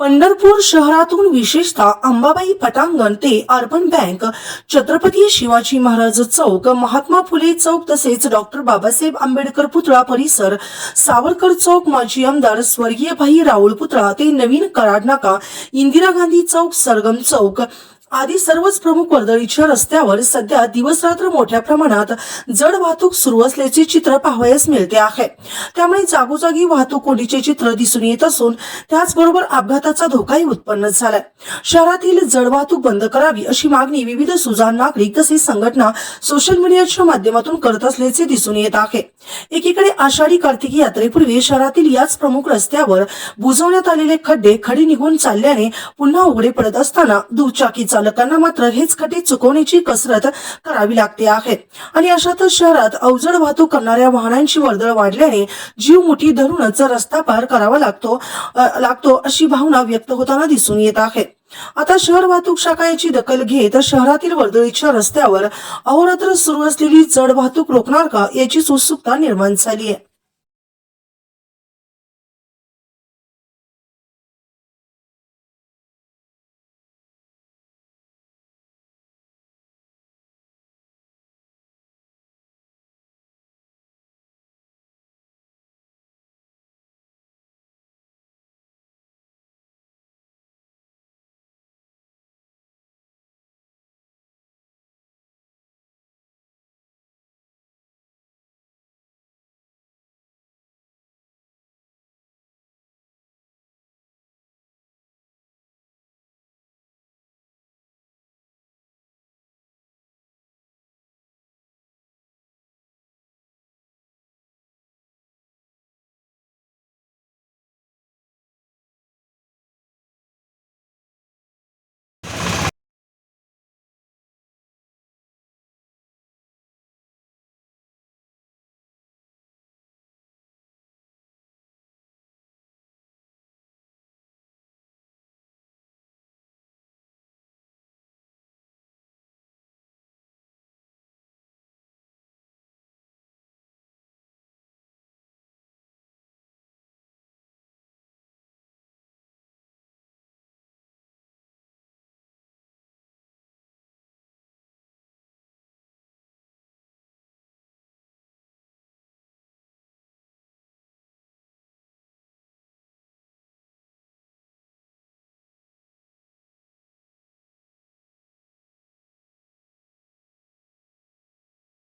पंढरपूर शहरातून विशेषतः अंबाबाई पटांगण ते अर्बन बँक छत्रपती शिवाजी महाराज चौक महात्मा फुले चौक तसेच डॉक्टर बाबासाहेब आंबेडकर पुतळा परिसर सावरकर चौक माजी आमदार स्वर्गीय भाई राऊळ पुतळा ते नवीन कराड नाका इंदिरा गांधी चौक सरगम चौक आदी सर्वच प्रमुख वर्दळीच्या रस्त्यावर सध्या दिवसरात्र मोठ्या प्रमाणात जड वाहतूक सुरू असल्याचे चित्र पाहावयास मिळते आहे. त्यामुळे जागोजागी वाहतूक कोंडीचे चित्र दिसून येत असून त्याचबरोबर अपघाताचा धोकाही उत्पन्न झालाय. शहरातील जड वाहतूक बंद करावी अशी मागणी विविध सुजाण नागरिक तसेच संघटना सोशल मीडियाच्या माध्यमातून करत असल्याचे दिसून येत आहे. एकीकडे आषाढी कार्तिकी यात्रेपूर्वी शहरातील याच प्रमुख रस्त्यावर बुजवण्यात आलेले खड्डे खडी निघून चालल्याने पुन्हा उघडे पडत असताना दुचाकीचा चालकांना मात्र हेच खड्डे चुकवण्याची कसरत करावी लागते आहे. आणि अशातच शहरात अवजड वाहतूक करणाऱ्या वाहनांची वर्दळ वाढल्याने जीव मुठी धरूनच रस्ता पार करावा लागतो लागतो अशी भावना व्यक्त होताना दिसून येत आहे. आता शहर वाहतूक शाखा याची दखल घेत शहरातील वर्दळीच्या रस्त्यावर अहोरात्र सुरू असलेली जड वाहतूक रोखणार का याची उत्सुकता निर्माण झाली आहे.